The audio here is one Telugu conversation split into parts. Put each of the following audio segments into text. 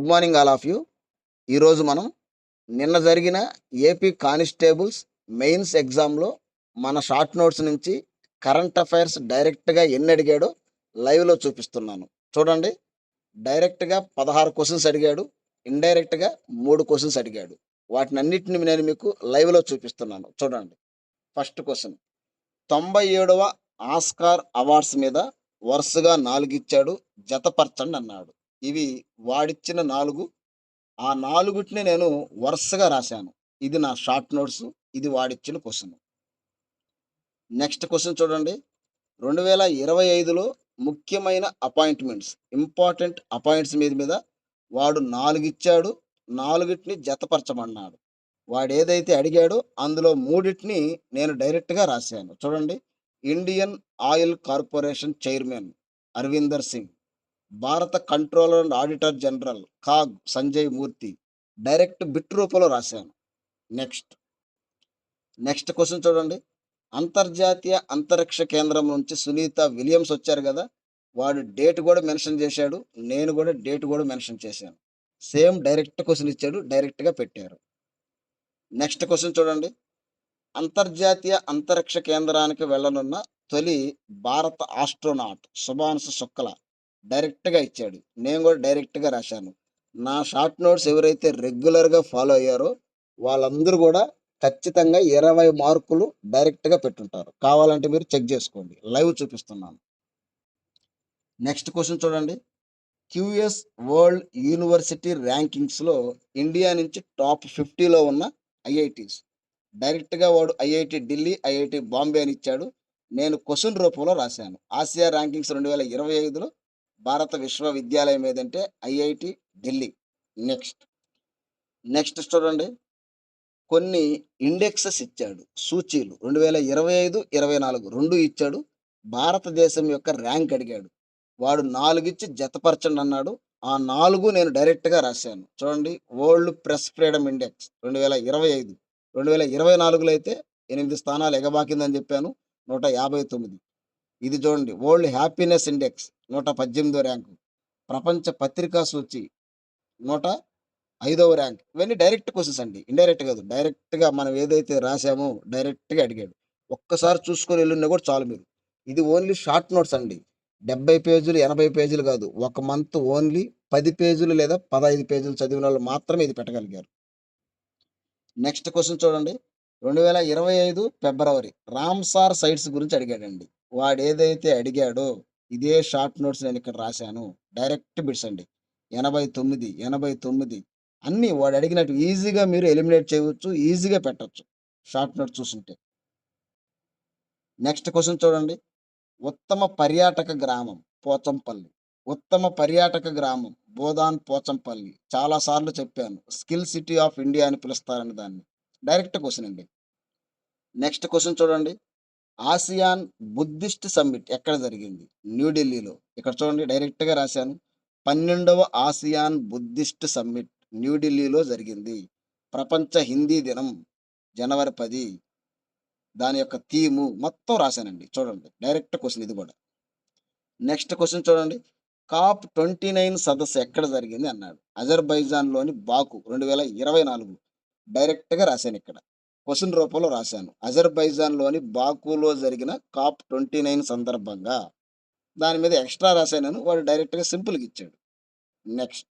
Good morning all of you. ఈరోజు మనం నిన్న జరిగిన ఏపీ కానిస్టేబుల్స్ మెయిన్స్ ఎగ్జామ్లో మన షార్ట్ నోట్స్ నుంచి కరెంట్ అఫైర్స్ డైరెక్ట్గా ఎన్ని అడిగాడో లైవ్లో చూపిస్తున్నాను. చూడండి. డైరెక్ట్గా పదహారు క్వశ్చన్స్ అడిగాడు. ఇండైరెక్ట్గా మూడు క్వశ్చన్స్ అడిగాడు. వాటిని అన్నిటిని నేను మీకు లైవ్లో చూపిస్తున్నాను. చూడండి. First question. తొంభై ఏడవ ఆస్కార్ అవార్డ్స్ మీద వరుసగా నాలుగు ఇచ్చాడు జతపరచండి అన్నాడు. ఇవి వాడిచ్చిన నాలుగు. ఆ నాలుగుటిని నేను వరుసగా రాశాను. ఇది నా షార్ట్ నోట్స్ ఇది వాడిచ్చిన క్వశ్చన్. నెక్స్ట్ క్వశ్చన్ చూడండి. రెండు వేల ఇరవై ఐదులో ముఖ్యమైన అపాయింట్మెంట్స్ ఇంపార్టెంట్ అపాయింట్స్ మీద మీద వాడు నాలుగు ఇచ్చాడు నాలుగిటిని జతపరచమన్నాడు. వాడు ఏదైతే అడిగాడో అందులో మూడిటిని నేను డైరెక్ట్గా రాశాను. చూడండి. Indian oil corporation chairman Arvinder Singh. భారత controller and auditor general CAG Sanjay Murthy direct bit రూపంలో రాశాను. నెక్స్ట్. నెక్స్ట్ క్వశ్చన్ చూడండి. అంతర్జాతీయ అంతరిక్ష కేంద్రం నుంచి సునీత విలియమ్స్ వచ్చారు కదా వాడు డేట్ కూడా మెన్షన్ చేశాడు నేను కూడా డేట్ కూడా మెన్షన్ చేశాను. సేమ్ డైరెక్ట్ క్వశ్చన్ ఇచ్చాడు డైరెక్ట్గా పెట్టారు. నెక్స్ట్ క్వశ్చన్ చూడండి. అంతర్జాతీయ అంతరిక్ష కేంద్రానికి వెళ్ళనున్న తొలి భారత ఆస్ట్రోనాట్ సుభాన్సు శుక్ల డైరెక్ట్గా ఇచ్చాడు. నేను కూడా డైరెక్ట్గా రాశాను. నా షార్ట్ నోట్స్ ఎవరైతే రెగ్యులర్గా ఫాలో అయ్యారో వాళ్ళందరూ కూడా ఖచ్చితంగా ఇరవై మార్కులు డైరెక్ట్గా పెట్టుంటారు. కావాలంటే మీరు చెక్ చేసుకోండి. లైవ్ చూపిస్తున్నాను. నెక్స్ట్ క్వశ్చన్ చూడండి. క్యూఎస్ వరల్డ్ యూనివర్సిటీ ర్యాంకింగ్స్లో ఇండియా నుంచి టాప్ ఫిఫ్టీలో ఉన్న ఐఐటీస్. డైరెక్ట్గా వాడు ఐఐటి ఢిల్లీ ఐఐటి బాంబే అని ఇచ్చాడు. నేను క్వశ్చన్ రూపంలో రాశాను. ఆసియా ర్యాంకింగ్స్ రెండు వేల ఇరవై ఐదులో భారత విశ్వవిద్యాలయం ఏదంటే ఐఐటి ఢిల్లీ. నెక్స్ట్. నెక్స్ట్ చూడండి. కొన్ని ఇండెక్సెస్ ఇచ్చాడు. సూచీలు రెండు వేల ఇరవై ఐదు ఇరవై నాలుగు రెండు ఇచ్చాడు. భారతదేశం యొక్క ర్యాంక్ అడిగాడు. వాడు నాలుగు ఇచ్చి జతపరచండి అన్నాడు. ఆ నాలుగు నేను డైరెక్ట్గా రాశాను. చూడండి. వరల్డ్ ప్రెస్ ఫ్రీడమ్ ఇండెక్స్ రెండు వేల ఇరవై ఐదు. రెండు వేల ఇరవై నాలుగులో అయితే ఎనిమిది స్థానాలు ఎగబాకిందని చెప్పాను. నూట యాభై తొమ్మిది. ఇది చూడండి వరల్డ్ హ్యాపీనెస్ ఇండెక్స్ నూట పద్దెనిమిదో ర్యాంకు ప్రపంచ పత్రికా సూచి నూట ఐదవ ర్యాంక్ ఇవన్నీ డైరెక్ట్ క్వశ్చన్స్ అండి. ఇండైరెక్ట్ కాదు డైరెక్ట్గా మనం ఏదైతే రాసామో డైరెక్ట్గా అడిగాడు. ఒక్కసారి చూసుకొని వెళ్ళినా కూడా చాలు మీరు. ఇది ఓన్లీ షార్ట్ నోట్స్ అండి. డెబ్బై పేజీలు ఎనభై పేజీలు కాదు. ఒక మంత్ ఓన్లీ పది పేజీలు లేదా పదహైదు పేజీలు చదివిన వాళ్ళు మాత్రమే ఇది పెట్టగలిగారు. నెక్స్ట్ క్వశ్చన్ చూడండి. రెండు వేల ఇరవై ఐదు ఫిబ్రవరి రామ్సార్ సైట్స్ గురించి అడిగాడండి. వాడు ఏదైతే అడిగాడో ఇదే షార్ట్ నోట్స్ నేను ఇక్కడ రాశాను. డైరెక్ట్ బిట్స్ అండి. ఎనభై తొమ్మిది ఎనభై తొమ్మిది అన్నీ వాడు అడిగినట్టు ఈజీగా మీరు ఎలిమినేట్ చేయవచ్చు ఈజీగా పెట్టచ్చు షార్ట్ నోట్స్ చూసుంటే. నెక్స్ట్ క్వశ్చన్ చూడండి. ఉత్తమ పర్యాటక గ్రామం పోచంపల్లి. ఉత్తమ పర్యాటక గ్రామం బోధాన్ పోచంపల్లి. చాలాసార్లు చెప్పాను. స్కిల్ సిటీ ఆఫ్ ఇండియా అని పిలుస్తారని దాన్ని. డైరెక్ట్ క్వశ్చన్ అండి. నెక్స్ట్ క్వశ్చన్ చూడండి. ఆసియాన్ బుద్ధిస్ట్ సమ్మిట్ ఎక్కడ జరిగింది? న్యూఢిల్లీలో ఇక్కడ చూడండి డైరెక్ట్గా రాశాను. పన్నెండవ ఆసియాన్ బుద్ధిస్ట్ సమ్మిట్ న్యూఢిల్లీలో జరిగింది. ప్రపంచ హిందీ దినం జనవరి పది. దాని యొక్క థీము మొత్తం రాశానండి. చూడండి డైరెక్ట్ క్వశ్చన్ ఇది కూడా. నెక్స్ట్ క్వశ్చన్ చూడండి. కాప్ ట్వంటీ నైన్ సదస్సు ఎక్కడ జరిగింది? అన్నాడు. అజర్బైజాన్లోని బాకు రెండు వేల ఇరవై నాలుగు. డైరెక్ట్గా రాశాను ఇక్కడ. క్వశ్చన్ రూపంలో రాశాను. అజర్బైజాన్లోని బాకులో జరిగిన కాప్ ట్వంటీ నైన్ సందర్భంగా దాని మీద ఎక్స్ట్రా రాశాను వాడు డైరెక్ట్గా సింపుల్గా ఇచ్చాడు. నెక్స్ట్.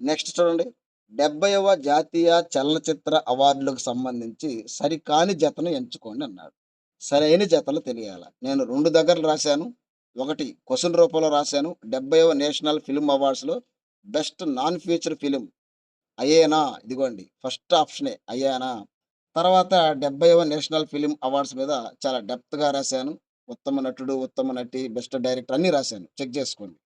నెక్స్ట్ చూడండి. డెబ్బైవ జాతీయ చలనచిత్ర అవార్డులకు సంబంధించి సరికాని జతను ఎంచుకోండి అన్నాడు. సరైన జతలు తెలియాలి. నేను రెండు దగ్గరలు రాశాను. ఒకటి క్వశ్చన్ రూపంలో రాశాను. డెబ్బైవ నేషనల్ ఫిల్మ్ అవార్డ్స్లో బెస్ట్ నాన్ ఫీచర్ ఫిలిం అయ్యేనా? ఇదిగోండి. ఫస్ట్ ఆప్షనే అయ్యానా? తర్వాత డెబ్బైవ నేషనల్ ఫిలిం అవార్డ్స్ మీద చాలా డెప్త్గా రాశాను. ఉత్తమ నటుడు ఉత్తమ నటి బెస్ట్ డైరెక్టర్ అన్నీ రాశాను. చెక్ చేసుకోండి.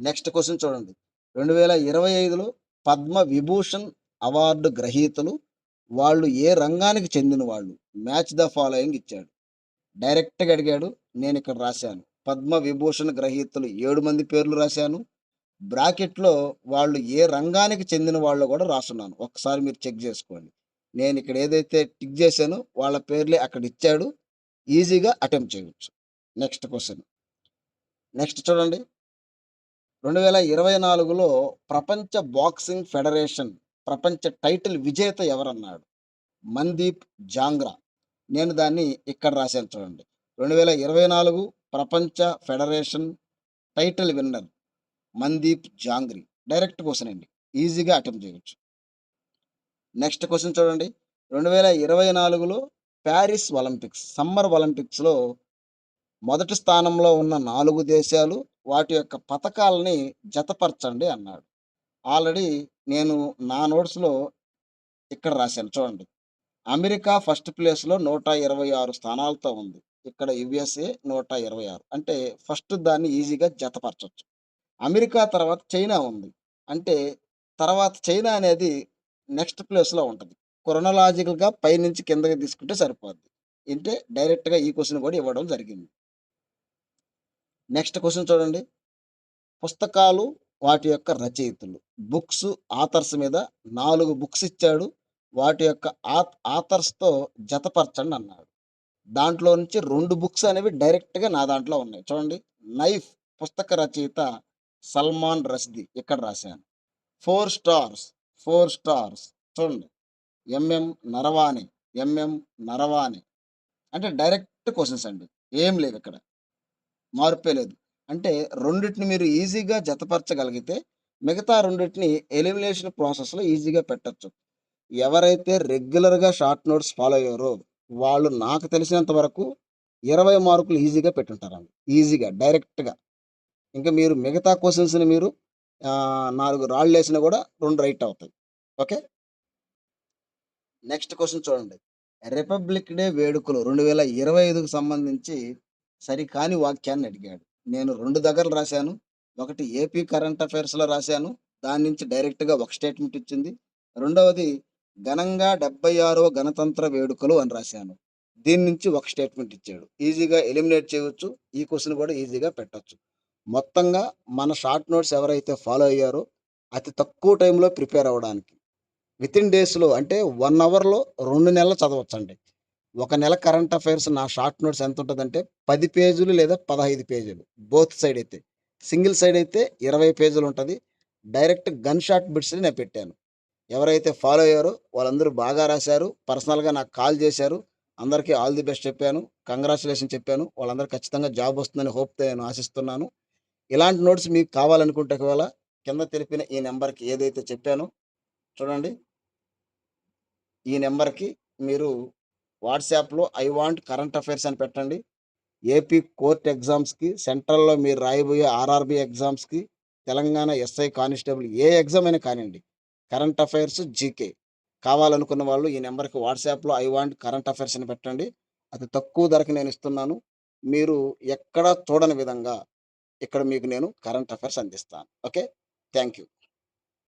నెక్స్ట్ క్వశ్చన్ చూడండి. రెండు వేల ఇరవై ఐదులో పద్మ విభూషణ్ అవార్డు గ్రహీతలు వాళ్ళు ఏ రంగానికి చెందిన వాళ్ళు? మ్యాచ్ ద ఫాలోయింగ్ ఇచ్చాడు. డైరెక్ట్గా అడిగాడు నేను ఇక్కడ రాశాను. పద్మ విభూషణ్ గ్రహీతలు ఏడు మంది పేర్లు రాశాను. బ్రాకెట్లో వాళ్ళు ఏ రంగానికి చెందిన వాళ్ళు కూడా రాస్తున్నాను ఒకసారి మీరు చెక్ చేసుకోండి. నేను ఇక్కడ ఏదైతే టిక్ చేశానో వాళ్ళ పేర్లే అక్కడ ఇచ్చాడు. ఈజీగా అటెంప్ట్ చేయవచ్చు నెక్స్ట్ క్వశ్చన్. నెక్స్ట్ చూడండి. రెండు వేల ఇరవై నాలుగులో ప్రపంచ బాక్సింగ్ ఫెడరేషన్ ప్రపంచ టైటిల్ విజేత ఎవరన్నాడు? మందీప్ జాంగ్రా. నేను దాన్ని ఇక్కడ రాశాను చూడండి. రెండు వేల ఇరవై నాలుగు ప్రపంచ federation title winner Mandeep Jangra. Direct question అండి. ఈజీగా అటెంప్ట్ చేయవచ్చు నెక్స్ట్ క్వశ్చన్ చూడండి. రెండు వేల ఇరవై నాలుగులో ప్యారిస్ ఒలింపిక్స్ సమ్మర్ ఒలింపిక్స్లో మొదటి స్థానంలో ఉన్న నాలుగు దేశాలు వాటి యొక్క పథకాలని జతపరచండి అన్నాడు. ఆల్రెడీ నేను నా నోట్స్లో ఇక్కడ రాశాను చూడండి. అమెరికా ఫస్ట్ ప్లేస్లో నూట ఇరవై ఆరు స్థానాలతో ఉంది. ఇక్కడ యుఎస్ఏ నూట ఇరవై ఆరు. అంటే ఫస్ట్ దాన్ని ఈజీగా జతపరచవచ్చు అమెరికా తర్వాత చైనా ఉంది. అంటే తర్వాత చైనా అనేది నెక్స్ట్ ప్లేస్లో ఉంటుంది. క్రొనలాజికల్గా పైనుంచి కిందకి తీసుకుంటే సరిపోద్ది. అంటే డైరెక్ట్గా ఈ క్వశ్చన్ కూడా ఇవ్వడం జరిగింది. నెక్స్ట్ క్వశ్చన్ చూడండి. పుస్తకాలు వాటి యొక్క రచయితలు. బుక్స్ ఆథర్స్ మీద నాలుగు బుక్స్ ఇచ్చాడు. వాటి యొక్క ఆత్ ఆథర్స్తో జతపరచండి అన్నాడు. దాంట్లో నుంచి రెండు బుక్స్ అనేవి డైరెక్ట్గా నా దాంట్లో ఉన్నాయి. చూడండి. నైఫ్ పుస్తక రచయిత సల్మాన్ రష్దీ. ఇక్కడ రాశాను. Four stars. Four stars. చూడండి. M M Naravane M M Naravane. అంటే డైరెక్ట్ క్వశ్చన్స్ అండి. ఏం లేదు ఇక్కడ మార్పే లేదు. అంటే రెండింటిని మీరు ఈజీగా జతపరచగలిగితే మిగతా రెండింటిని ఎలిమినేషన్ ప్రాసెస్లో ఈజీగా పెట్టచ్చు. ఎవరైతే రెగ్యులర్గా షార్ట్ నోట్స్ ఫాలో అయ్యారో వాళ్ళు నాకు తెలిసినంత వరకు ఇరవై మార్కులు ఈజీగా పెట్టుంటారండి. ఈజీగా డైరెక్ట్గా. ఇంకా మీరు మిగతా క్వశ్చన్స్ని మీరు నాలుగు రాళ్ళు వేసినా కూడా రెండు రైట్ అవుతాయి. ఓకే? నెక్స్ట్ క్వశ్చన్ చూడండి. రిపబ్లిక్ డే వేడుకలు రెండు వేల ఇరవై ఐదుకు సంబంధించి సరికాని వాక్యాన్ని అడిగాడు. నేను రెండు దగ్గరలు రాశాను. ఒకటి ఏపీ కరెంట్ అఫైర్స్లో రాశాను. దాని నుంచి డైరెక్ట్గా ఒక స్టేట్మెంట్ ఇచ్చింది. రెండవది ఘనంగా డెబ్బై ఆరో గణతంత్ర వేడుకలు అని రాశాను. దీని నుంచి ఒక స్టేట్మెంట్ ఇచ్చాడు. ఈజీగా ఎలిమినేట్ చేయవచ్చు ఈ క్వశ్చన్ కూడా ఈజీగా పెట్టొచ్చు. మొత్తంగా మన షార్ట్ నోట్స్ ఎవరైతే ఫాలో అయ్యారో అతి తక్కువ టైంలో ప్రిపేర్ అవ్వడానికి. విత్ ఇన్ డేస్లో అంటే వన్ అవర్లో రెండు నెలలు చదవచ్చండి. ఒక నెల కరెంట్ అఫైర్స్ నా షార్ట్ నోట్స్ ఎంత ఉంటుందంటే పది పేజీలు లేదా పదహైదు పేజీలు. బోత్ సైడ్ అయితే. సింగిల్ సైడ్ అయితే ఇరవై పేజీలు ఉంటుంది. డైరెక్ట్ గన్ షాట్ బిట్స్ని నేను పెట్టాను. ఎవరైతే ఫాలో అయ్యారో వాళ్ళందరూ బాగా రాశారు. పర్సనల్గా నాకు కాల్ చేశారు. అందరికీ ఆల్ ది బెస్ట్ చెప్పాను. కంగ్రాచులేషన్ చెప్పాను. వాళ్ళందరూ ఖచ్చితంగా జాబ్ వస్తుందని హోప్తో నేను ఆశిస్తున్నాను. ఇలాంటి నోట్స్ మీకు కావాలనుకుంటే ఒకవేళ కింద తెలిపిన ఈ నెంబర్కి ఏదైతే చెప్పానో చూడండి. ఈ నెంబర్కి మీరు వాట్సాప్లో ఐ వాంట్ కరెంట్ అఫైర్స్ అని పెట్టండి. ఏపీ కోర్ట్ ఎగ్జామ్స్కి సెంట్రల్లో మీరు రాయబోయే ఆర్ఆర్బి ఎగ్జామ్స్కి తెలంగాణ ఎస్ఐ కానిస్టేబుల్ ఏ ఎగ్జామ్ అయినా కానివ్వండి. Current affairs GK. కావాలనుకున్న వాళ్ళు ఈ నెంబర్కి వాట్సాప్లో ఐ వాంట్ కరెంట్ అఫైర్స్ అని పెట్టండి. అది తక్కువ ధరకు నేను ఇస్తున్నాను. మీరు ఎక్కడ చూడని విధంగా ఇక్కడ మీకు నేను కరెంట్ అఫైర్స్ అందిస్తాను. Okay thank you